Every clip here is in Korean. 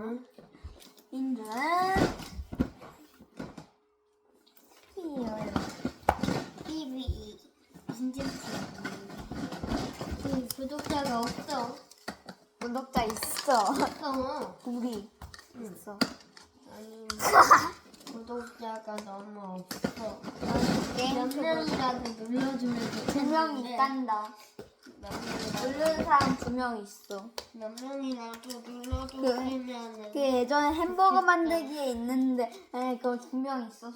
응? TV. 진짜 그 구독자가 없어. 구독자 있어. 없어. 우리 있어. 아니 구독자가 너무 없어. 몇 명이라도 눌러주면 두 좋겠는데. 명 있단다. 몇 명이라도 누르는 사람 두 명 있어. 몇 명이라도 눌러주면은 그 예전에 햄버거 만들기에 있는데 에 그거 두 명 있었어.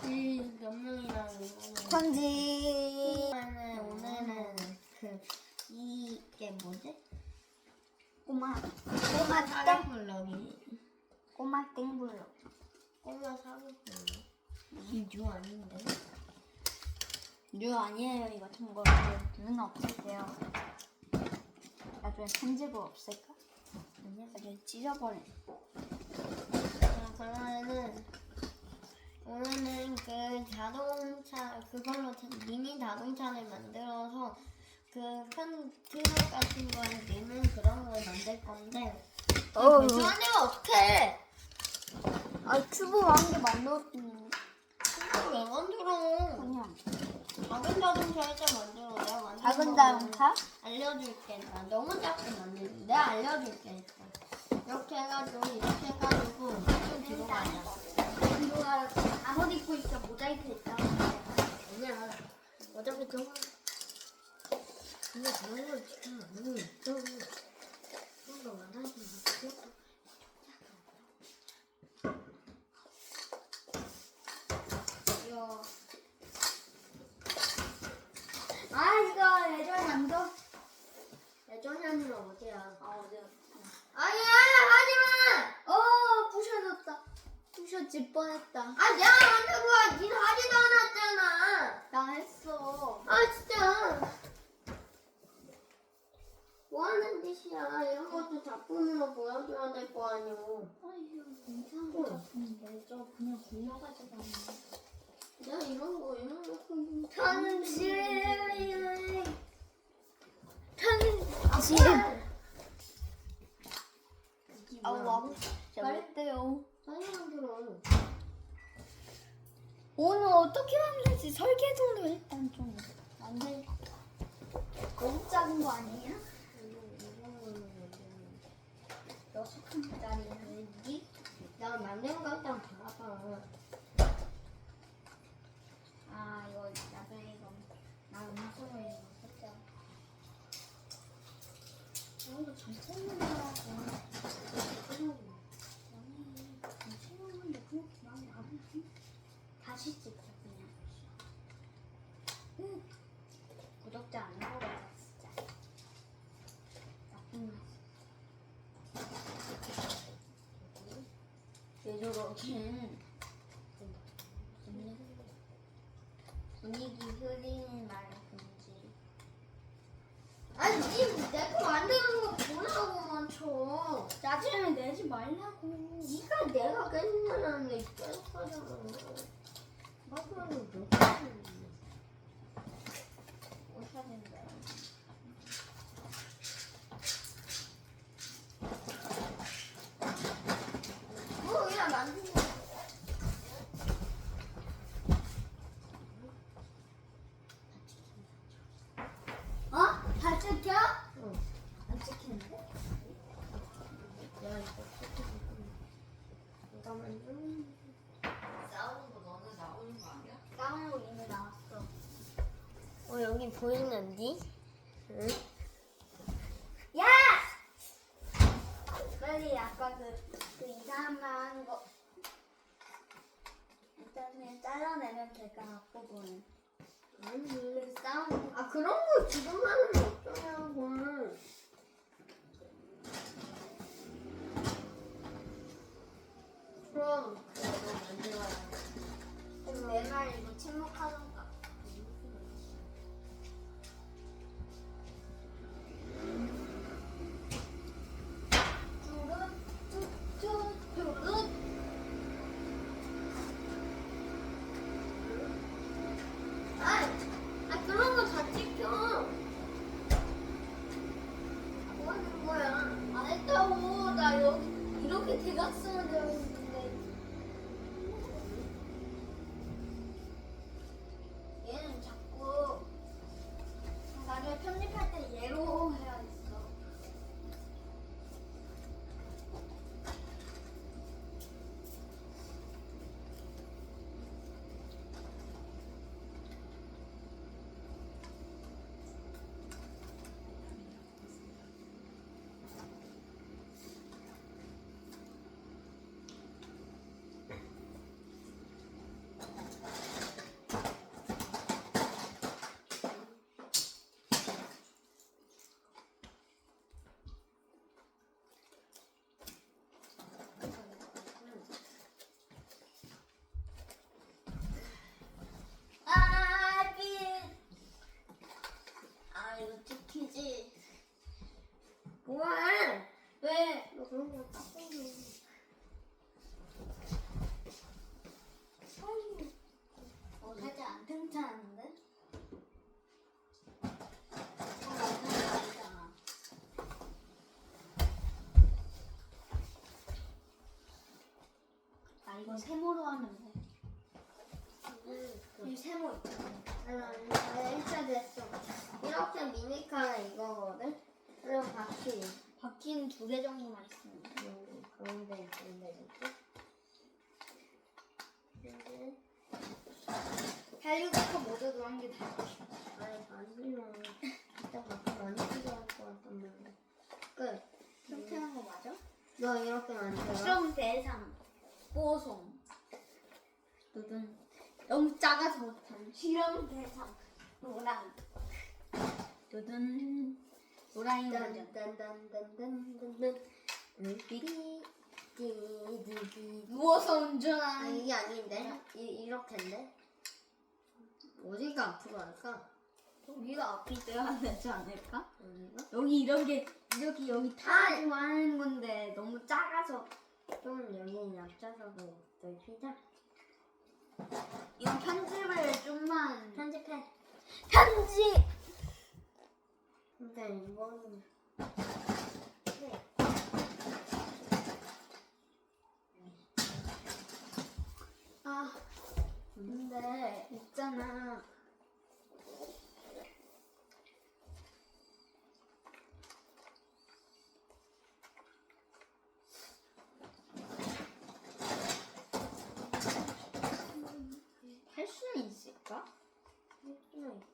그몇 명이라도 눌러주면 편지. 오늘은 오늘은 그 이게 뭐지? 꼬마 꼬마 꼬마 땡 사과블럭이 꼬마 땡불로. 꼬마 사과블럭 이주 아닌데? 뉴 아니에요 이거 참고로 뉴는 없앨게요. 나중에 편집을 없앨까? 아니야. 나중에 찢어버려. 자, 그러면은 오늘은 그 자동차 그걸로 자- 미니 자동차를 만들어서 그큰 트럭 같은 거에 넣는 그런 걸 만들 건데 어우. 벌써 안 되면 어떡해 아 큐브 한개 만들었는데 이걸 왜 만들어 그냥 일단 만들어 내가 만든 작은 자동차? 알려줄게 나 너무 작게 만들지 내가 알려줄게 일단 이렇게 해가지고 이렇게 해가지고 좀 뒤로 가자 누가 잠옷 입고 있어 모자이크 있다. 아니야. 어차피 저거 근데 그런 걸 지금 안 하고 있어. 그런 거 말하지 마. 이거. 아 이거 예전 남도. 예전이 아니라 어디야? 아 어디? 아니야 하지마. 어 부셔졌다. 부셔질 뻔했다. 아 내가 만든 거야. 니 하지도 않았잖아. 나 했어. 아 진짜. 뭐 하는 짓이야? 이런 것도 작품으로 보여줘야 될 거 아니오. 아 이거 이상한 거 같은데 저 그냥 굴려가지고 내가 이런 거 이런 거 좀- 편지. 편지. 아 와보 잘했대요. 빨리 만들어. 오늘 어떻게 만들지? 설계 정도 일단 좀 만들. 너무 작은 거 아니 야? 여섯 칸짜리 여기. 나 만든 거 일단 봐봐. 아 이거 나중에 이거 나 음성을 이거 살짝. 아 이거 잘거라고. 아니 잘 찾는데 그렇게 많이 안 해. 다시 찍자 그냥. 응. 구독자 안 나오라 진짜. 나쁜 말. 왜 저러긴 분위기 흐리는 말 금지. 아니, 니내거 만드는 거 보라고 멈춰. 짜증을 내지 말라고. 니가 내가 깨진다는데 계속 하잖아. 마크로는 몇 번이야? 어디가 된다. 뭐 그냥 만든 거. 어? 다 찍혀? 응. 안 찍히는데? 야, 이거 이거 만든 싸우는 거 너는 나오는 거 아니야? 싸우는 거 이미 나왔어. 어, 여기 보이는디? 응? 야! 빨리 아까 그, 그 이상한 거. 일단 그냥 잘라내면 될까 앞부분. 아니, 싸움. 아, 그런 거 지금 하는 거 어쩌냐고. 이거 세모로 하면 돼. 이 세모 있잖아. 아니, 1차 됐어. 이렇게 미니카 이거거든? 그리고 바퀴. 바퀴는 두 개 정도만 돼. 여기 가운데 있는데, 이렇게. 모드도 한개 달고 싶어. 아니, 바지는 진짜 바퀴 많이 필요할 것 같단 말이야. 끝. 이렇게 하는 거 맞아? 너 이렇게 만들어. 실험 대상 뽀송 두둔 너무 작아서 못함 실험 대상 노랑 두둔 노랑이 먼저 딴딴딴딴딴딴. 삐삐. 띠디디. 누워서 아, 운전하는 이게 아닌데? 이, 이렇게인데? 어디가 앞으로 할까? 여기가 앞이 돼야 되지 않을까? 어디가? 여기 이런 게 이렇게 여기 타고 하는 건데 너무 작아서 좀 여기 얕아서도 넓히자. 이건 편집을 좀만 편집해. 편집 근데 이거는 네. 아 근데 있잖아 할 수는 있을까? 할 수는 있지.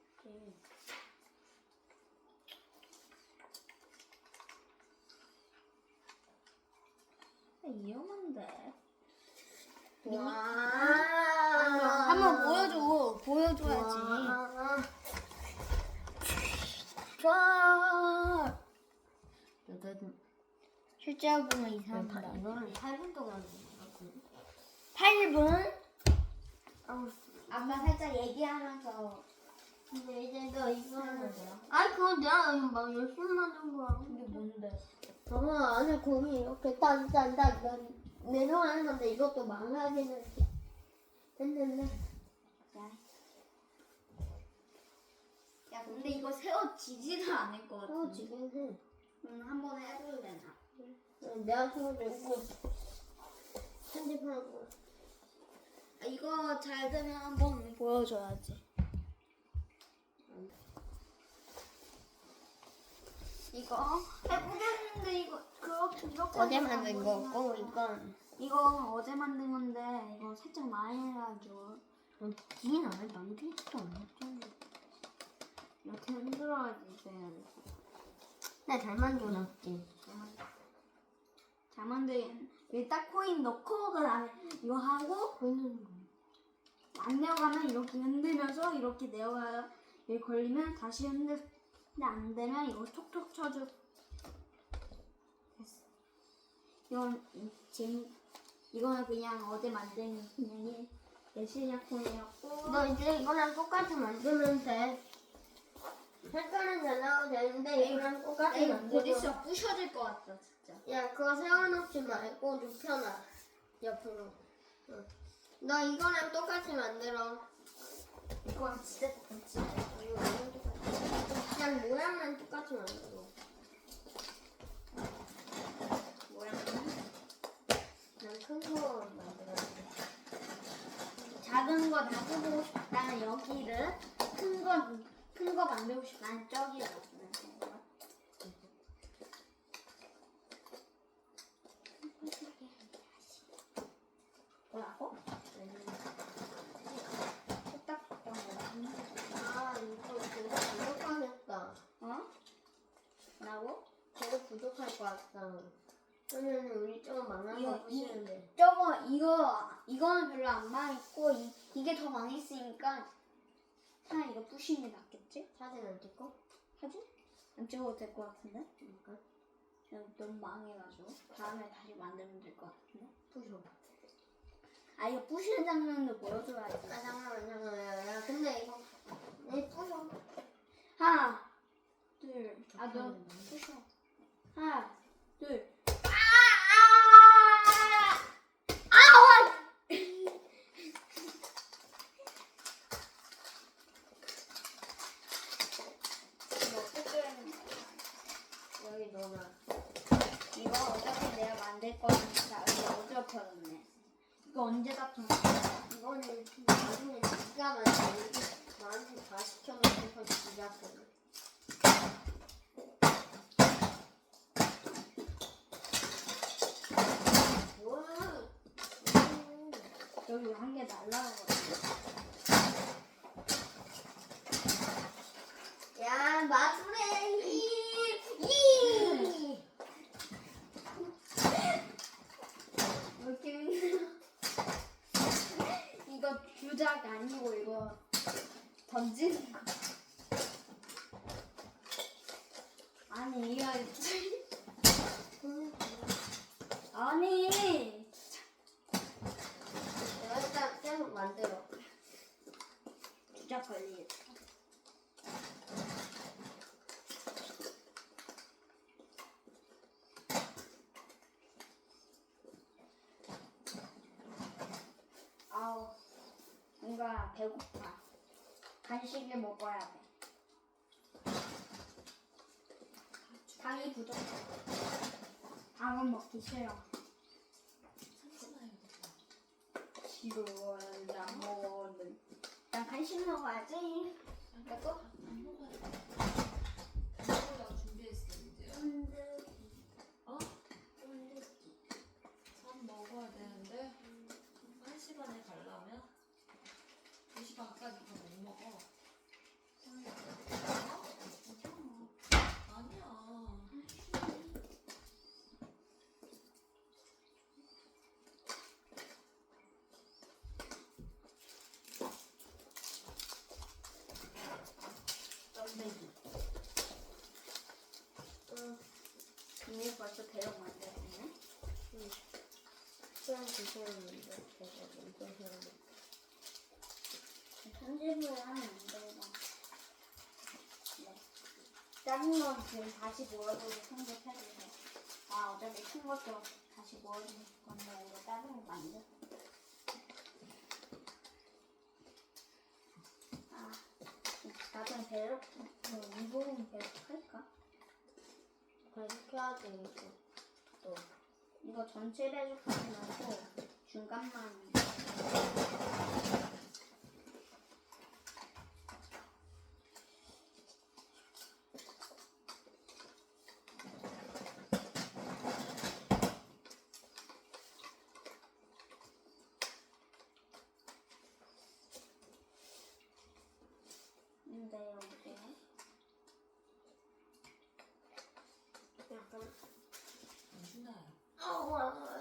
위험한데 와. 한번 보여줘 보여줘야지 와. 와 이거는 실제 해보면 다- 이상합니다 이거는 8분 동안 하고. 8분 아우, 아까 살짝 얘기하면서 근데 이제 너 이거는 뭐야? 아 그거 내가 막 열심히 만든 거야. 이게 뭔데? 봐봐 안에 공이 이렇게 딴딴딴 내려가는 건데 이것도 망하기는 됐는데 야. 야 근데 이거 세워지지도 않을 것 같은데? 어 지금 해. 음, 한번 해도 되나? 내가 세워주고. 편집하고. 아, 이거 잘 되면 한번 보여줘야지. 이거 해보겠 는데 이거 그렇게 이렇게 어제 만든? 거고 이건 이거 어제 만든 건데 이거 살짝 많이 해가지고 긴 안에 만들 수도 없잖아. 이렇게 흔들어야지 돼야지 나잘 만들어놨지. 잘 만든 일단 코인 넣고 그다음에 이거 하고 보이는 거. 안 내려가면 이렇게 흔들면서 이렇게 내려가요. 여기 걸리면 다시 흔들. 근데 안 되면 이거 톡톡 쳐줘. 됐어. 이건 이- 지금 이거는 그냥 어제 만든 그냥 예시작품이었고. 너 이제 이거랑 똑같이 만들면 돼. 색깔은 달라도 되는데 이거랑 똑같이 만들어. 있어 부셔질 것 같다 진짜. 야, 그거 세워놓지 말고 눕혀놔. 옆으로. 응. 너 이거랑 똑같이 만들어. 이건 진짜 똑같지. 이거랑 똑같이. 그냥 모양만 똑같이 만들어. 큰거 만들어야 돼. 작은 거 놔두고 싶다 여기를 큰 거, 큰거 만들고 싶다 저기 놔두는 거. 뭐라고? 딱 아, 이거 되게 부족하겠다. 어? 라고? 되게 부족할 것 같다. 그러면 우리 좀 망한 이거, 거 보시는데. 저거 이거 이거는 별로 안 망했고 이, 이게 더 망했으니까 차라리 이거 부시는 게 낫겠지? 사진 안 찍고? 하지? 안 찍어도 될 것 같은데? 그러니까 그냥 너무 망해가지고 다음에 다시 만들면 될 것 같은데? 부셔. 아 이거 부시는 장면도 보여줘야지 아 잠깐만 잠깐만. 야, 근데 이거 이 부셔. 하나 둘아너 부셔 하나 둘 이거 어떻게 하는 이거 어차피 내가 만들 거니까 여기 어지럽혀졌네 이거 언제 다툰 거야? 이거는 나중에 네가 만들고 나한테 다 시켜놓고서. 와. 음. 여기 한 개 날라가거든 야 마술의 힘! 이! 이렇게 힘들어. 이거 주작 아니고 이거 던지는 거. 아니 이거 아니 내가 일단 계속 만들어. 주작 걸리겠다. 아우 뭔가 배고파. 간식을 먹어야 돼. 당이 부족해. 당은 먹기 싫어. 안 먹었는데. 난 간식 먹어야지. 돼. 시간 주시는데 제가 엄청 싫어. 편집을 하면 안 되나. 네. 작은 건 지금 다시 모아두고 편집해주세요. 아, 어차피 큰 것도 다시 모아줄 건데, 이거 작은 거 만들. 아, 나중에 배로, 그, 이 부분 배로 할까? 그렇게 해야지. 이거. 또. 이거 전체 배속하지 말고, 중간만. 근데 여기 약간. 준아야. 아, 와, 와, 와.